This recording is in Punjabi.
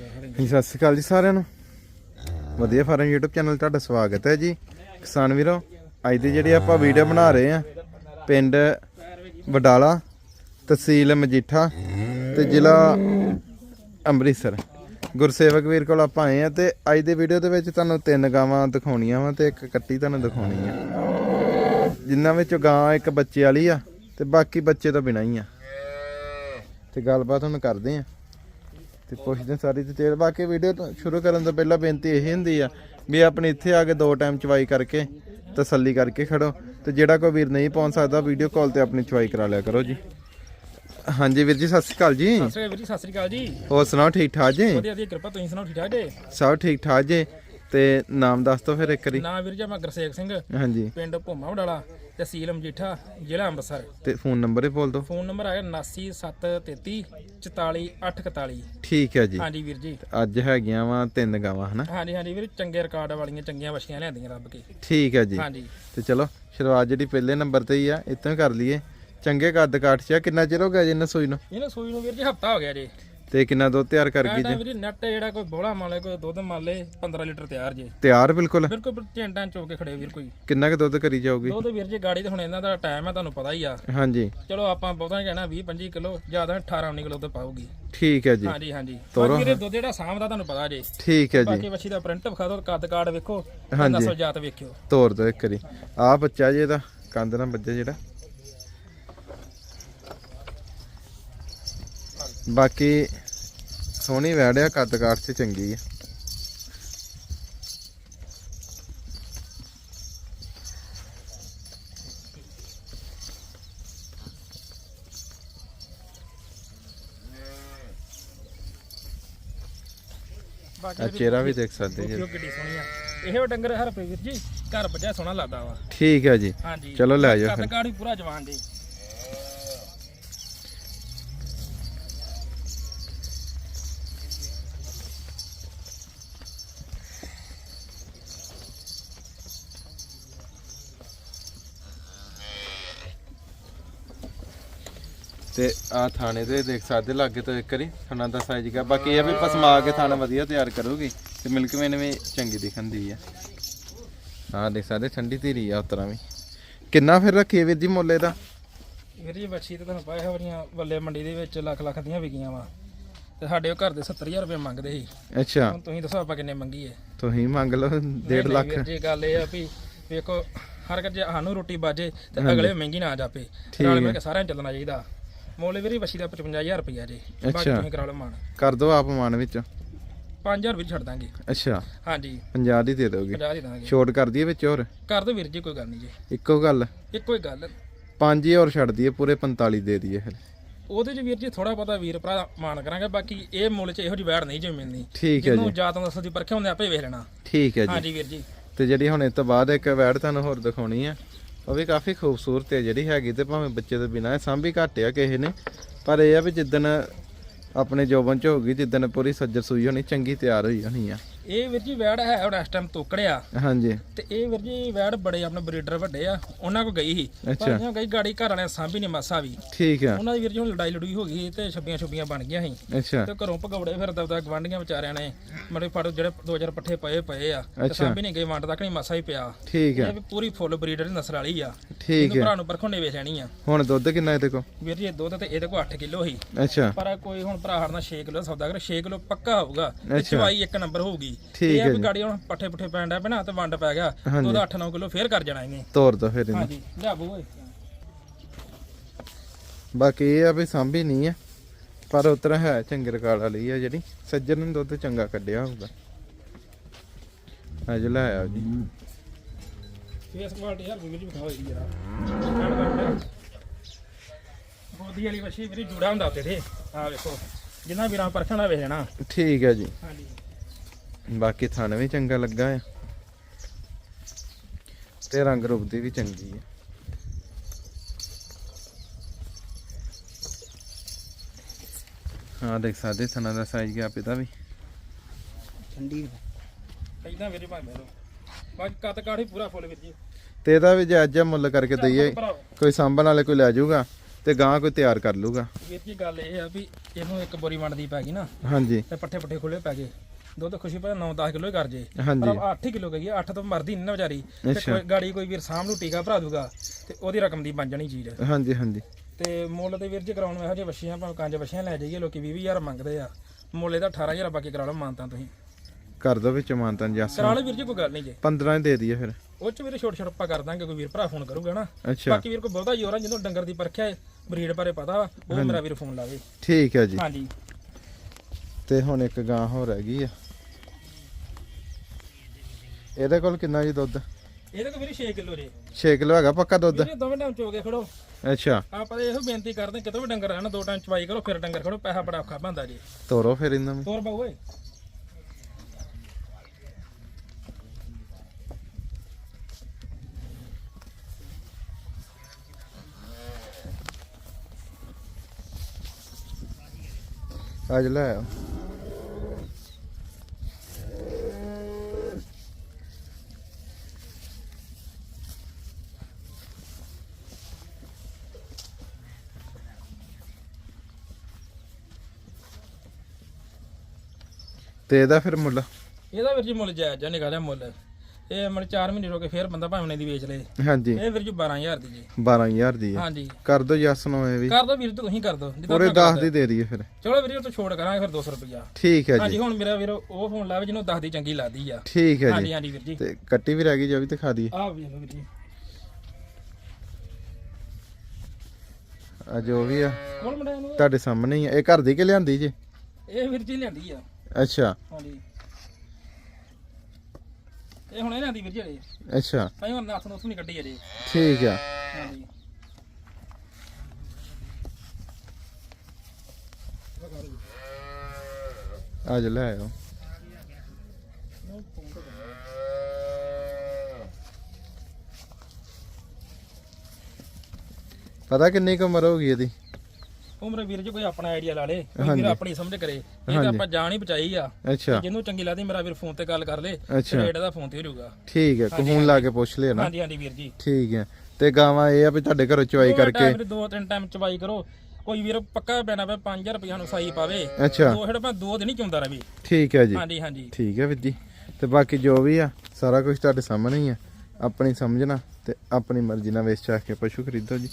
ਜੀ, ਸਤਿ ਸ਼੍ਰੀ ਅਕਾਲ ਜੀ ਸਾਰਿਆਂ ਨੂੰ। ਵਧੀਆ ਫਾਰਮ YouTube ਚੈਨਲ ਤੁਹਾਡਾ ਸਵਾਗਤ ਹੈ ਜੀ। ਕਿਸਾਨ ਵੀਰੋ, ਅੱਜ ਦੀ ਜਿਹੜੀ ਆਪਾਂ ਵੀਡੀਓ ਬਣਾ ਰਹੇ ਆ ਪਿੰਡ ਵਡਾਲਾ, ਤਹਿਸੀਲ ਮਜੀਠਾ ਤੇ ਜ਼ਿਲ੍ਹਾ ਅੰਮ੍ਰਿਤਸਰ। ਗੁਰਸੇਵਕ ਵੀਰ ਕੋਲ ਆਪਾਂ ਆਏ ਆ ਤੇ ਅੱਜ ਦੀ ਵੀਡੀਓ ਦੇ ਵਿੱਚ ਤੁਹਾਨੂੰ ਤਿੰਨ ਗਾਵਾਂ ਦਿਖਾਉਣੀਆਂ ਵਾ ਤੇ ਇੱਕ ਕੱਟੀ ਤੁਹਾਨੂੰ ਦਿਖਾਉਣੀ ਆ। ਜਿਨ੍ਹਾਂ ਵਿੱਚੋਂ ਗਾਂ ਇੱਕ ਬੱਚੇ ਵਾਲੀ ਆ ਤੇ ਬਾਕੀ ਬੱਚੇ ਤੋਂ ਬਿਨਾਂ ਹੀ ਆ। ਤੇ ਗੱਲਬਾਤ ਹੁਣ ਕਰਦੇ ਆ ਤੇ ਪੁੱਛਦੇ ਸਾਰੀ ਡਿਟੇਲ ਬਾਕੀ ਵੀਡੀਓ ਤੋਂ ਸ਼ੁਰੂ ਕਰਨ ਤੋਂ ਪਹਿਲਾਂ ਬੇਨਤੀ ਇਹ ਹੁੰਦੀ ਆ ਵੀ ਆਪਣੇ ਇੱਥੇ ਆ ਕੇ ਦੋ ਟਾਈਮ ਚਵਾਈ ਕਰਕੇ ਤਸੱਲੀ ਕਰਕੇ ਖੜੋ। ਤੇ ਜਿਹੜਾ ਕੋਈ ਵੀਰ ਨਹੀਂ ਪਹੁੰਚ ਸਕਦਾ ਵੀਡੀਓ ਕਾਲ ਤੇ ਆਪਣੀ ਚਵਾਈ ਕਰਾ ਲਿਆ ਕਰੋ ਜੀ। ਹਾਂਜੀ ਵੀਰ ਜੀ ਸਤਿ ਸ਼੍ਰੀ ਅਕਾਲ ਜੀ। ਸਤਿ ਸ਼੍ਰੀ ਅਕਾਲ ਜੀ ਸਤਿ ਸ਼੍ਰੀ ਅਕਾਲ ਜੀ। ਹੋਰ ਸੁਣਾਓ ਠੀਕ ਠਾਕ ਜੀ? ਵਧੀਆ ਵਧੀਆ ਕਿਰਪਾ ਤੁਸੀਂ ਸੁਣਾਓ ਠੀਕ ਠਾਕ ਜੀ? ਸਭ ਠੀਕ ਠਾਕ ਜੀ। ਤੇ ਨਾਮ ਦੱਸ ਦਿਓ ਫਿਰ ਇੱਕ ਵਾਰੀ। ਨਾਮ ਵੀਰ ਜੀ ਮੈਂ ਸਿੰਘ ਹਾਂਜੀ। ਪਿੰਡ ਭੋਮਾ ਵਡਾਲਾ ਤਹਿਸੀਲ ਮਜੀਠਾ ਜ਼ਿਲ੍ਹਾ ਅੰਮ੍ਰਿਤਸਰ। ਤੇ ਫੋਨ ਨੰਬਰ ਹੀ ਬੋਲ ਦਿਓ। ਫੋਨ ਨੰਬਰ ਹੈਗਾ 7973 44841 ਠੀਕ ਹੈ ਜੀ। ਹਾਂਜੀ ਵੀਰ ਜੀ। ਅੱਜ ਹੈਗੀਆਂ ਵਾ ਤਿੰਨ ਗਾਵਾਂ ਹਨਾ? ਹਾਂਜੀ ਹਾਂਜੀ ਵੀਰ ਚੰਗੇ ਰਿਕਾਰਡ ਵਾਲੀਆਂ ਚੰਗੀਆਂ ਵਛੀਆਂ ਲਿਆਂਦੀਆਂ ਰੱਬ ਕੇ। ਠੀਕ ਹੈ ਜੀ। ਹਾਂਜੀ। ਤੇ ਚਲੋ ਸ਼ੁਰੂਆਤ ਜਿਹੜੀ ਪਹਿਲੇ ਨੰਬਰ ਤੇ ਹੀ ਆ ਇਤੋਂ ਕਰ ਲਈਏ। ਚੰਗੇ ਕੱਦ ਕਾਠ ਚ। ਕਿੰਨਾ ਚਿਰ ਹੋ ਗਿਆ ਜੀ ਇਹਨਾਂ ਸੂਈ ਨੂੰ? ਇਹਨੇ ਸੂਈ ਨੂੰ ਵੀਰ ਜੀ ਹਫਤਾ ਹੋ ਗਿਆ ਜੀ। ਤੇ ਕਿੰਨਾ ਦੁੱਧ ਤਿਆਰ ਕਰ ਗਈ ਜੀ? ਵੀਰ ਨੱਟ ਜਿਹੜਾ ਕੋਈ ਬੋਲਾ ਮੰਨ ਲੈ ਕੋਈ ਦੁੱਧ ਮੰਨ ਲੈ 15 ਲੀਟਰ ਤਿਆਰ ਜੇ। ਤਿਆਰ ਬਿਲਕੁਲ? ਬਿਲਕੁਲ ਚਿੰਟਾਂ ਚੋ ਕੇ ਖੜੇ ਵੀਰ ਕੋਈ। ਕਿੰਨਾ ਕੁ ਦੁੱਧ ਕਰੀ ਜਾਊਗੀ? ਦੁੱਧ ਵੀਰ ਜੀ ਗਾੜੀ ਤੇ ਹੁਣ ਇਹਨਾਂ ਦਾ ਟਾਈਮ ਹੈ ਤੁਹਾਨੂੰ ਪਤਾ ਹੀ ਆ। ਹਾਂਜੀ। ਚਲੋ ਆਪਾਂ ਬਹੁਤਾ ਕਹਿਣਾ 20 25 ਕਿਲੋ ਜ਼ਿਆਦਾ 18 19 ਕਿਲੋ ਤੇ ਪਾਊਗੀ। ਠੀਕ ਹੈ ਜੀ। ਹਾਂਜੀ ਹਾਂਜੀ। ਤੋਰੋ। ਇਹ ਦੁੱਧ ਜਿਹੜਾ ਸਾਂਭਦਾ ਤੁਹਾਨੂੰ ਪਤਾ ਜੇ। ਠੀਕ ਹੈ ਜੀ। ਬਾਕੀ ਵੱਛੀ ਦਾ ਪ੍ਰਿੰਟ ਵਿਖਾ ਦਿਓ ਕੱਦ ਕਾਰਡ ਵੇਖੋ ਹਾਂਜੀ। ਨਸਲ ਜਾਤ ਵੇਖਿਓ। ਤੋਰ ਦੋ ਇੱਕ ਵਾਰੀ। ਆ ਬੱਚਾ ਜੀ ਇਹਦਾ ਕੰਧ ਨਾਲ ਬੱਜਾ ਜਿਹੜਾ। ਬਾਕੀ ਸੋਹਣੀ ਵੈੜਿਆ ਕੱਦ ਕਾਠ ਚ ਚੰਗੀ ਬਾਕੀ ਆ ਚਿਹਰਾ ਵੀ ਦੇਖ ਸਕਦੇ ਜੀ। ਕਿੱਡੀ ਸੋਹਣੀ ਆ। ਇਹੋ ਡੰਗਰ ਹਰਪੇ ਵੀਰ ਜੀ ਘਰ ਬੱਜਾ ਸੋਹਣਾ ਲੱਗਦਾ ਵਾ। ਠੀਕ ਹੈ ਜੀ। ਚਲੋ ਲੈ ਜਾਓ ਕੱਦ ਫਿਰ। ਕਾਰਡ ਵੀ ਪੂਰਾ ਜਵਾਨ ਜੀ। ਤੇ ਆ ਥਾਣੇ ਤੇ ਦੇਖ ਸਕਦੇ ਲੱਗੇ ਤੋਂ ਇੱਕ ਵਾਰੀ ਥਾਣਾ ਦਾ ਸਾਈਜ਼ ਕਾ ਬਾਕੀ ਇਹ ਆ ਵੀ ਪਸਮਾ ਕੇ ਥਾਣਾ ਵਧੀਆ ਤਿਆਰ ਕਰੂਗੀ ਤੇ ਮਿਲਕ ਵੇਨ ਵੀ ਚੰਗੀ ਦਿਖੰਦੀ ਆ। ਆ ਦੇਖ ਸਕਦੇ ਠੰਡੀ ਧੀਰੀ ਆ ਉਤਰਾ ਵੀ। ਕਿੰਨਾ ਫਿਰ ਰੱਖੀਏ ਵੀਰ ਜੀ ਮੁੱਲੇ ਦਾ ਵੀਰ ਜੀ ਬੱਚੀ ਤੇ ਤੁਹਾਨੂੰ ਪਾਇਆ ਬੜੀਆਂ ਵੱਲੇ ਮੰਡੀ ਦੇ ਵਿੱਚ ਲੱਖ ਲੱਖ ਦੀਆਂ ਵਿਕੀਆਂ ਵਾ। ਤੇ ਸਾਡੇ ਉਹ ਘਰ ਦੇ 70000 ਰੁਪਏ ਮੰਗਦੇ ਸੀ। ਅੱਛਾ। ਹੁਣ ਤੁਸੀਂ ਦੱਸੋ ਆਪਾਂ ਕਿੰਨੇ ਮੰਗੀਏ। ਤੁਸੀਂ ਮੰਗ ਲਓ 1.5 ਨਹੀਂ, ਲੱਖ। ਵੀਰ ਜੀ ਗੱਲ ਇਹ ਆ ਵੀ ਵੇਖੋ ਹਰ ਜੇ ਸਾਨੂੰ ਰੋਟੀ ਬਾਜੇ ਤੇ ਅਗਲੇ ਮਹਿੰਗੀ ਨਾ ਜਾਪੇ। ਨਾਲ ਮਿਲ ਕੇ ਸਾਰਿਆਂ ਨੂੰ ਚੱਲਣਾ ਚਾਹੀਦਾ। ਮੋਲੇ ਵੀਰੀ ਬੱਚੀ ਦਾ 55000 ਰੁਪਇਆ ਜੇ। ਬਾਕੀ ਅੱਛਾ। ਤੁਸੀਂ ਕਰਾ ਲਓ ਮਾਨ। ਕਰ ਦੋ ਆਪ ਮਾਨ ਵਿੱਚ। 5000 ਵੀ ਛੱਡ ਦਾਂਗੇ। ਅੱਛਾ। ਹਾਂਜੀ। 50 ਦੀ ਦੇ ਦੋਗੇ 50 ਦੇ ਦਾਂਗੇ। ਛੋਟ ਕਰ ਦਈਏ ਵਿੱਚ ਹੋਰ? ਕਰ ਦੋ ਵੀਰ ਜੀ ਕੋਈ ਗੱਲ ਨਹੀਂ ਜੀ। ਇੱਕੋ ਗੱਲ। ਇੱਕੋ ਹੀ ਗੱਲ। 5 ਹੀ ਹੋਰ ਛੱਡ ਦਈਏ ਪੂਰੇ 45 ਦੇ ਦਈਏ ਫਿਰ। ਉਹਦੇ ਚ ਵੀਰ ਜੀ ਥੋੜਾ ਬਹੁਤਾ ਵੀਰ ਭਰਾ ਮਾਨ ਕਰਾਂਗੇ ਬਾਕੀ ਇਹ ਮੁੱਲ ਚ ਇਹੋ ਜਿਹੀ ਵੈੜ ਨਹੀਂ ਜੇ ਮਿਲਣੀ। ਠੀਕ ਹੈ ਜੀ। ਜਿਹਨੂੰ ਜਾਤ ਨਸਲ ਦੀ ਪਰਖਿਆ ਹੁੰਦੇ ਆਪੇ ਵੇਖ ਲੈਣਾ। ਠੀਕ ਹੈ ਜੀ। ਹਾਂਜੀ ਵੀਰ ਜੀ। ਤੇ ਜਿਹੜੀ ਹੁਣ ਇਸ ਤੋਂ ਬਾਅਦ ਇੱਕ ਵੈੜ ਤੁਹਾਨੂੰ ਹੋਰ ਦਿਖਾਉਣੀ ਆ ਉਹ ਵੀ ਕਾਫੀ ਖੂਬਸੂਰਤ ਹੈ ਜਿਹੜੀ ਹੈਗੀ ਤੇ ਭਾਵੇਂ ਬੱਚੇ ਤੋਂ ਬਿਨਾਂ ਸਾਂਭੀ ਘੱਟ ਆ ਕਿਸੇ ਨੇ। ਪਰ ਇਹ ਆ ਵੀ ਜਿੱਦਣ ਆਪਣੇ ਜੋਬਨ ਚ ਹੋਊਗੀ, ਜਿੱਦਣ ਪੂਰੀ ਸੱਜਰ ਸੂਈ ਹੋਣੀ, ਚੰਗੀ ਤਿਆਰ ਹੋਈ ਹੋਣੀ ਆ। ਇਹ ਵੀਰ ਜੀ ਵੈੜ ਹੈ ਹੁਣ ਇਸ ਟਾਈਮ ਤੋਕੜਿਆ। ਹਾਂਜੀ। ਤੇ ਇਹ ਵੀਰ ਜੀ ਵੈੜ ਬੜੇ ਆਪਣੇ ਬਰੀਡਰ ਵੱਡੇ ਆ ਉਹਨਾਂ ਕੋ ਗਈ ਸੀ। ਪਰ। ਇਹਨਾਂ ਗਈ ਗਾੜੀ ਘਰ ਵਾਲਿਆਂ ਸਾਂਭੀ ਨਹੀਂ ਮਾਸਾ ਵੀ। ਠੀਕ ਆ। ਉਹਨਾਂ ਦੀ ਵੀਰ ਜੀ ਹੁਣ ਲੜਾਈ ਲੜੂਈ ਹੋ ਗਈ ਤੇ ਛੱਬੀਆਂ ਛੁੱਬੀਆਂ ਬਣ ਗਈਆਂ ਸੀ। ਅੱਛਾ। ਤੇ ਘਰੋਂ ਭਗੌੜੇ ਫਿਰ ਦਬਦਾ ਗਵਾਂਢੀਆਂ ਵਿਚਾਰਿਆਂ ਨੇ ਮੜੇ ਫੜ ਜਿਹੜੇ 2000 ਪੱਠੇ ਪਏ ਪਏ ਆ ਤੇ। ਸਾਂਭੀ ਨਹੀਂ ਗਈ ਵੰਡ ਤੱਕ ਨਹੀਂ ਮਾਸਾ ਹੀ ਪਿਆ। ਠੀਕ ਇਹ ਆ ਵੀ ਪੂਰੀ ਫੁੱਲ ਬਰੀਡਰ ਦੀ ਨਸਲ ਵਾਲੀ ਆ। ਠੀਕ ਇਹਨੂੰ ਹੈ ਭਰਾ ਨੂੰ ਪਰਖੋਂ ਨੇ ਵੇਚ ਲੈਣੀ ਆ। ਹੁਣ ਦੁੱਧ ਕਿੰਨਾ ਇਹਦੇ ਕੋ ਵੀਰ ਜੀ ਇਹ ਦੁੱਧ ਤੇ ਇਹਦੇ ਕੋਲ 8 ਕਿਲੋ ਸੀ। ਅੱਛਾ। ਪਰ ਕੋਈ ਹੁਣ ਭਰਾ ਹੜਨਾ 6 ਕਿਲੋ ਸੌਦਾ ਕਰੇ 6 ਕਿਲੋ ਪੱਕਾ ਹੋਊਗਾ। ਚਵਾਈ ਇੱਕ ਨੰਬਰ ਹੋਊਗੀ। ਠੀਕ ਇਹ ਆ ਹੈ ਵੀ ਜੀ। ਗਾੜੀ ਹੁਣ ਪੱਠੇ ਪੁੱਠੇ ਪੈਣ ਪਿਆ ਨਾ ਤੇ ਵੰਡ ਪੈ ਗਿਆ। ਉਹਦਾ 8-9 ਕਿਲੋ ਫੇਰ ਕਰ ਜਾਣਾ ਇਹਨੇ। ਤੋਰ ਦੋ ਫਿਰ ਇਹਨੂੰ। ਹਾਂਜੀ ਲਿਆ ਬੂ ਓਏ। ਬਾਕੀ ਇਹ ਆ ਵੀ ਸਾਂਭੀ ਨਹੀਂ ਆ ਪਰ ਉਤਰਾ ਹੈ ਚੰਗੇ ਰਿਕਾਰਡ ਵਾਲੀ ਆ ਜਿਹੜੀ। ਸੱਜਰ ਨੇ ਦੁੱਧ ਚੰਗਾ ਕੱਢਿਆ ਹੋਊਗਾ। ਅੱਜ ਲੈ ਆਓ ਜੀ। ਫੇਸ ਕੁਆਲਿਟੀ ਯਾਰ ਵੀਡੀਓ ਵਿਖਾਓ ਜੀ ਜਰਾ ਬੋਦੀ ਵਾਲੀ ਵਸ਼ੀ ਵੀਰੇ ਜੂੜਾ ਹੁੰਦਾ ਉੱਤੇ ਤੇ ਆ ਵੇਖੋ ਜਿੰਨਾ ਵੀਰਾਂ ਪਰਖਣ ਦਾ ਵੇਖ ਲੈਣਾ ਠੀਕ ਹੈ ਜੀ। ਹਾਂਜੀ। ਬਾਕੀ ਥਣ ਵੀ ਚੰਗਾ ਲੱਗਾ ਆ। ਤੇ ਰੰਗ ਰੂਪ ਦੀ ਵੀ ਚੰਗੀ ਹੈ ਹਾਂ ਦੇਖ ਸਕਦੇ ਥਣਾ ਦਾ ਸਾਈਜ਼ ਗਿਆ ਪਿਤਾ ਵੀ। ਠੰਡੀ ਇਦਾਂ ਵੀਰੇ ਭਾਵੇਂ ਲੋ ਬਾਕੀ ਕੱਤ ਕਾਠੀ ਪੂਰਾ ਫੁੱਲ ਵੀਰ ਜੀ। ਤੇ ਇਹਦਾ ਵੀ ਜਾਇਜ਼ਾ ਮੁੱਲ ਕਰਕੇ ਦਈਏ ਕੋਈ ਸਾਂਭਣ ਵਾਲੇ ਕੋਈ ਲੈ ਜਾਊਗਾ ਤੇ ਗਾਂ ਕੋਈ ਤਿਆਰ ਕਰ ਲੂਗਾ ਵੀਰ ਜੀ ਗੱਲ ਇਹ ਆ ਵੀ ਇਹਨੂੰ ਇੱਕ ਬੋਰੀ ਵੰਡਦੀ ਪੈ ਗਈ ਨਾ। ਹਾਂਜੀ। ਤੇ ਪੱਠੇ ਪੱਠੇ ਖੁੱਲੇ ਪੈ ਗਏ। ਦੁੱਧ ਖੁਸ਼ੀ ਪਾ 9-10 ਕਿਲੋ ਹੀ ਕਰ ਜੇ। ਹਾਂਜੀ। ਪਰ 8 ਕਿਲੋ ਗਈ 8 ਤੋਂ ਮਰਦੀ ਨਹੀਂ ਨਾ ਵਿਚਾਰੀ। ਤੇ ਅੱਛਾ। ਕੋਈ ਗਾੜੀ ਕੋਈ ਵੀਰ ਸਾਂਭ ਨੂੰ ਟੀਕਾ ਭਰਾ ਦੂਗਾ ਤੇ ਉਹਦੀ ਰਕਮ ਦੀ ਬਣ ਜਾਣੀ ਚੀਜ਼। ਹਾਂਜੀ ਹਾਂਜੀ। ਤੇ ਮੁੱਲ ਦੇ ਵੀਰ ਜੀ ਕਰਾਉਣ ਇਹੋ ਜਿਹੇ ਵਛੀਆਂ ਭਾਵੇਂ ਕੰਜ ਵਛੀਆਂ ਲੈ ਜਾਈਏ ਲੋਕੀ 20000 ਮੰਗਦੇ ਆ। ਮੁੱਲ ਇਹਦਾ 18000 ਬਾਕੀ ਕਰਾ ਲਓ ਮਾਨਤਾਂ ਤੁਸੀਂ। ਕਰ ਦੋ ਵਿੱਚ ਮਾਨਤਨ ਜੱਸ। ਕਰਾ ਲਓ ਵੀਰ ਜੀ ਕੋਈ ਗੱਲ ਨਹੀਂ ਜੇ। 15 ਹੀ ਦੇ ਦਈਏ ਫਿਰ। ਉਹ ਚ ਵੀਰੇ ਛੋਟ ਛੋਟ ਆਪਾਂ ਕਰ ਦਾਂਗੇ ਕੋਈ ਵੀਰ ਭਰਾ ਫੋਨ ਕਰੂਗਾ ਨਾ। ਅੱਛਾ। ਬਾਕੀ ਵੀਰ ਕੋਈ ਬਹੁਤਾ ਜ਼ੋਰ ਆ ਜਦੋਂ ਡੰਗਰ ਦੀ ਪਰਖਿਆ ਬਰੀਡ ਬਾਰੇ ਪਤਾ ਵਾ ਉਹ ਮੇਰਾ ਵੀਰ ਫੋਨ ਲਾਵੇ। ਠੀਕ ਹੈ ਜੀ। ਹਾਂਜੀ। ਤੇ ਹੁਣ ਇੱਕ ਗਾਂ ਹੋਰ ਹੈਗੀ ਆ। ਇਹਦੇ ਕੋਲ ਕਿੰਨਾ ਜੀ ਦੁੱਧ? ਇਹਦੇ ਕੋਲ ਵੀਰੇ 6 ਕਿਲੋ ਜੇ। 6 ਕਿਲੋ ਹੈਗਾ ਪੱਕਾ ਦੁੱਧ? ਵੀਰੇ ਦੋਵੇਂ ਟਾਈਮ ਚੋ ਕੇ ਖੜੋ। ਅੱਛਾ। ਆਪਾਂ ਤਾਂ ਇਹੋ ਬੇਨਤੀ ਕਰਦੇ ਕਿਤੋਂ ਵੀ ਡੰਗਰ ਰਹਿਣ ਦੋ ਟਾਈਮ ਚਵਾਈ ਕਰੋ ਫਿਰ ਡੰਗਰ ਖੜੋ ਪੈਸਾ ਬੜਾ ਔਖਾ ਬੰਦਾ ਜੀ। ਤੋਰੋ ਫਿਰ ਇਹਨਾਂ ਨੂੰ। ਤੋਰ ਬਾਊ ਓਏ। ਅੱਜ ਲੈ ਆਓ। ਤੇ ਇਹਦਾ ਫਿਰ ਮੁੱਲ? ਇਹਦਾ ਵੀਰ ਜੀ ਮੁੱਲ ਜਾਇਜ਼ ਜਾਂ ਨਿਕਾ ਜਿਹਾ ਮੁੱਲ। ਇਹ ਮਨ 4 ਮਹੀਨੇ ਰੋ ਕੇ ਫਿਰ ਬੰਦਾ ਭਾਵੇਂ ਦੀ ਵੇਚ ਲੇ ਹਾਂਜੀ। ਇਹ ਵੀਰ ਜੀ 12000 ਦੀ ਜੀ। 12000 ਦੀ ਹੈ ਹਾਂਜੀ। ਕਰ ਦੋ ਜੱਸ ਨੂੰ ਇਹ ਵੀ। ਕਰ ਦੋ ਵੀਰ ਤੁਸੀਂ ਕਰ ਦੋ। ਪੂਰੇ ਆਪਣਾ 10 ਦੀ ਦੇ ਦਈਏ ਫਿਰ। ਚਲੋ ਵੀਰ ਤੋਂ ਛੋੜ ਕਰਾਂਗੇ ਫਿਰ 200 ਰੁਪਇਆ ਠੀਕ ਹੈ ਹਾਂਜੀ ਜੀ ਹੁਣ ਮੇਰਾ ਵੀਰ ਉਹ ਫੋਨ ਲਾਵੇ ਜਿਹਨੂੰ 10 ਦੀ ਚੰਗੀ ਲੱਗਦੀ ਆ। ਠੀਕ ਹੈ ਜੀ। ਹਾਂਜੀ ਹਾਂਜੀ ਵੀਰ ਜੀ। ਤੇ ਕੱਟੀ ਵੀ ਰਹਿ ਗਈ ਜੋ ਵੀ ਦਿਖਾ ਦਈਏ। ਲਓ ਵੀਰ ਜੀ। ਆ ਜੋ ਵੀ ਆ। ਤੁਹਾਡੇ ਸਾਹਮਣੇ ਹੀ ਆ। ਇਹ ਘਰ ਦੀ ਕਿ ਲਿਆਂਦੀ ਜੀ? ਇਹ ਵੀਰ ਜੀ ਲਿਆਂਦੀ ਆ। ਅੱਛਾ। ਹਾਂਜੀ। ਇਹ ਹੁਣ ਵੀਰ ਅੱਛਾ। ਭਾਈ ਹੁਣ ਨਾਥ ਨੂੰ ਨਹੀਂ ਕੱਢੀ ਅਜੇ ਠੀਕ ਆ। ਹਾਂਜੀ। ਅੱਜ ਲੈ ਆਓ ਪਤਾ ਕਿੰਨੀ ਕੁ ਉਮਰ ਹੋ ਗਈ ਇਹਦੀ? ਉਮਰ ਵੀਰ ਜੀ ਕੋਈ ਆਪਣਾ ਆਈਡੀਆ ਲਾ ਲੇ ਕੋਈ। ਵੀਰ ਆਪਣੀ ਸਮਝ ਕਰੇ। ਇਹ ਤਾਂ। ਆਪਾਂ ਜਾਣ ਹੀ ਬਚਾਈ ਆ। ਅੱਛਾ। ਜਿਹਨੂੰ ਚੰਗੀ ਲੱਗਦੀ ਮੇਰਾ ਵੀਰ ਫੋਨ ਤੇ ਗੱਲ ਕਰ ਲੇ ਰੇਟ ਦਾ ਫੋਨ ਤੇ ਹੋ ਜਾਊਗਾ ਠੀਕ ਹੈ ਕਹੂੰ ਲਾ ਕੇ ਪੁੱਛ ਨਾ। ਹਾਂਜੀ ਹਾਂਜੀ ਵੀਰ ਜੀ। ਠੀਕ ਹੈ। ਤੇ ਗਾਵਾਂ ਇਹ ਆ ਵੀ ਤੁਹਾਡੇ ਘਰੋਂ ਚਵਾਈ ਕਰਕੇ। ਦੋ ਤਿੰਨ ਟਾਈਮ ਚਵਾਈ ਕਰੋ। ਕੋਈ ਵੀਰ ਪੱਕਾ ਪੈਣਾ ਪਏ 5000 ਰੁਪਏ ਨੂੰ ਸਾਈ ਪਾਵੇ। ਅੱਛਾ। ਦੋ ਹੜ ਮੈਂ ਦੋ ਦਿਨ ਹੀ ਚੁੰਦਾ ਰਵੀ। ਠੀਕ ਹੈ ਜੀ। ਹਾਂਜੀ ਹਾਂਜੀ। ਠੀਕ ਹੈ ਵੀਰ ਜੀ। ਤੇ ਬਾਕੀ ਜੋ ਵੀ ਆ ਸਾਰਾ ਕੁਝ ਤੁਹਾਡੇ ਸਾਹਮਣੇ ਹੀ ਆ। ਆਪਣੀ ਸਮਝਣਾ ਤੇ ਆਪਣੀ ਮਰਜ਼ੀ ਨਾਲ ਵੇਚ ਚਾਹ ਕੇ ਪਸ਼ੂ ਖਰੀਦੋ ਜੀ।